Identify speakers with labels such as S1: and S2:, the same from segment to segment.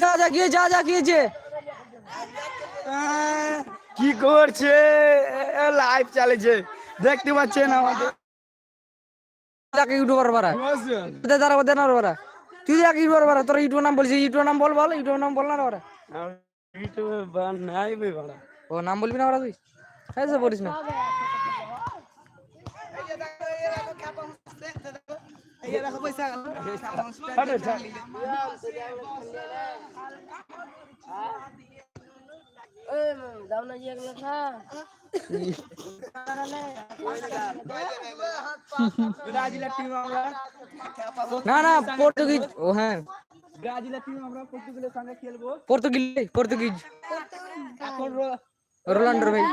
S1: যা যা গিয়ে যা যা গিয়েছে
S2: কি করছে? লাইভ চালিয়েছে দেখতে পাচ্ছেন আমাদের।
S1: যাকে ইউটিউবার বারা দাঁড়া দাঁড়া বারা তুই যাকে ইউটিউবার বারা তোর ইউটিউব নাম বলছিস? ইউটিউব নাম বল বল ইউটিউব নাম বল না বারা
S2: ইউটিউবে বানাই বাড়া।
S1: ও নাম বলবি না বারা তুই? হ্যাঁ বলিস না।
S2: ये ना ना पोर्तुगीज ओ ब्राज़ील टीम हमरा पोर्तुगीज। के खेलबो पोर्तुगीज पोर्तुगीज रोनाल्डो भाई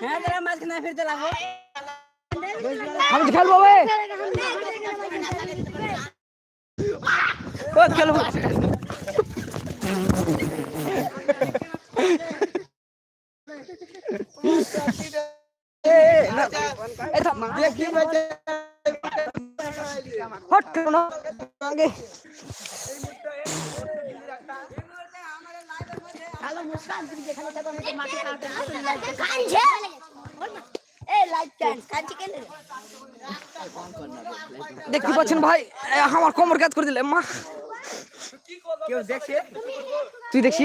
S3: হ্যাঁ
S1: আমি খেলব খেলব এই থাম
S2: দেখি বেঁচে।
S1: হট না আগে
S4: হ্যালো মুস্কান তুমি যেখানে থাকো আমি তো কাটতে কানছে এই লাইট ক্যান কানছে কেন
S1: দেখতে পাচ্ছেন ভাই আমার কোমর কাজ করে দিলে মা।
S2: কেউ দেখছে?
S1: তুই দেখছি?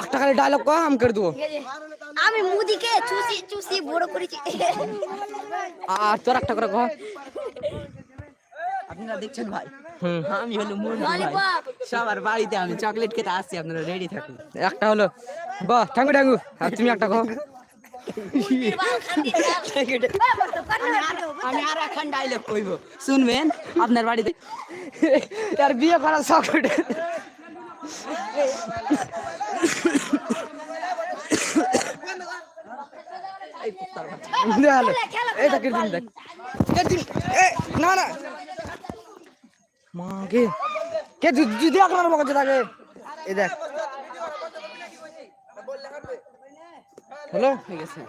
S1: একটা খালি ডায়লগ কয়া আমি করে দেবো
S4: আমি মুদিকে চুষি চুষি বড় করেছি
S1: আর তোর একটা করে কহ
S2: আপনারা দেখছেন ভাই
S1: হুম
S2: আমি হলো মুন্ডু ভাই
S4: ললিপপ
S2: সবার বাড়িতে আমি চকলেট খেতে আসছি আপনারা রেডি থাকুন
S1: একটা হলো বাহ ঠ্যাঙ্গু ঠ্যাঙ্গু আর তুমি একটা কহ
S2: আমি আর এখন ডাইলগ কইব শুনবেন আপনার বাড়িতে
S1: আর বিয়ে করার শখ দেখাল এটা কীরকম দেখ এ না না। মা কে কে যদি আপনার মগজে থাকে এই দেখ। হ্যালো
S2: ঠিক আছে